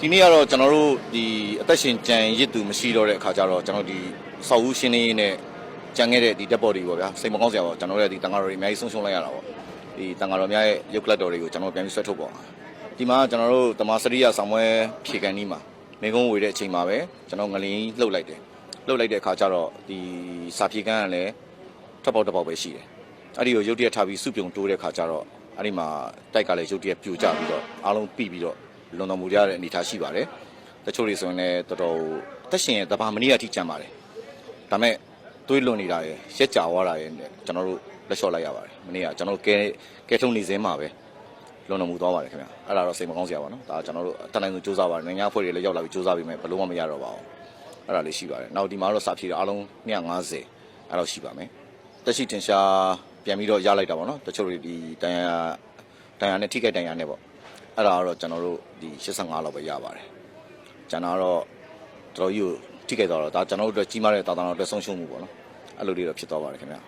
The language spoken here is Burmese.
ဒီနေ့ကတော့ကျွန်တော်တို့ဒီအသက်ရှင်ကြံရစ်သူမရှိတော့တဲ့အခါကျတော့ကျွန်တော်ဒီဆောက်ဦးရှင်းနေရေးနဲ့ကြံခဲ့တဲ့ဒီတက်ပေါ်တွေပေါ့ဗျာစိတ်မကောင်းစရာပေါ့ကျွန်တော်တို့ရဲ့ဒီတန်ဃာတော်တွေအများကြီးဆုံးရှုံးလိုက်ရတာပေါ့ဒီတန်ဃာတော်များရဲ့ရုပ်ကလပ်တော်တွေကိုကျွန်တော်ပြန်ပြီးဆွဲထုတ်ပေါ့ဒီမှာကျွန်တော်တို့တမစရိယဆောင်ပွဲဖြေကန်နီးမှာမိကုံးဝေတဲ့အချိန်မှာပဲကျွန်တော်ငလင်းလှုပ်လိုက်တယ်လှုပ်လိုက်တဲ့အခါကျတော့ဒီစာဖြေကန်ကလည်းထပ်ပေါက်တစ်ပေါက်ပဲရှိတယ်အဲ့ဒီကိုရုပ်တရက်ထားပြီးစုပြုံတိုးတဲ့အခါကျတော့အဲ့ဒီမှာတိုက်ကလည်းရုပ်တရက်ပြိုကျပြီးတော့အားလုံးပြီးပြီးတော့ လွန်တော်မူကြတဲ့အနေအထားရှိပါတယ်တချို့တွေဆိုရင်လည်းတော်တော်အသက်ရှင်ရဲ့တဘာမနည်းအထိကြံပါတယ်ဒါမဲ့တွေးလွန်နေတာရယ်ရက်ကြာသွားတာရယ်နဲ့ကျွန်တော်တို့လက်လျှော့လိုက်ရပါတယ်မနေ့ကကျွန်တော်တို့ကဲကဲထုံနေစင်းမှာပဲလွန်တော်မူသွားပါတယ်ခင်ဗျအဲ့ဒါတော့စိတ်မကောင်းစရာပါနော်ဒါကျွန်တော်တို့တနိုင်ဆုံးစူးစမ်းပါတယ်နိုင်ငံဖွဲ့တွေလည်းရောက်လာပြီးစူးစမ်းပြီးမယ်ဘယ်လို့မှမရတော့ပါဘူးအဲ့ဒါလေးရှိပါတယ်နောက်ဒီမှာတော့စာဖြေတာအားလုံး250အဲ့တော့ရှိပါမယ်တက်ရှိတင်ရှားပြန်ပြီးတော့ရလိုက်တာပေါ့နော်တချို့တွေဒီတန်ရာတန်ရာနဲ့ထိခိုက်တန်ရာနဲ့ပေါ့ အဲ့ဒါကတော့ကျွန်တော်တို့ဒီ85လောက်ပဲရပါတယ်ကျွန်တော်ကတော့တော်တော်ကြီးကိုထိခိုက်သွားတော့ဒါကျွန်တော်တို့အတွက်ကြီးမားတဲ့တာတာတော်အတွက်ဆုံးရှုံးမှုပေါ့နော်အဲ့လိုလေးတော့ဖြစ်သွားပါတယ်ခင်ဗျာ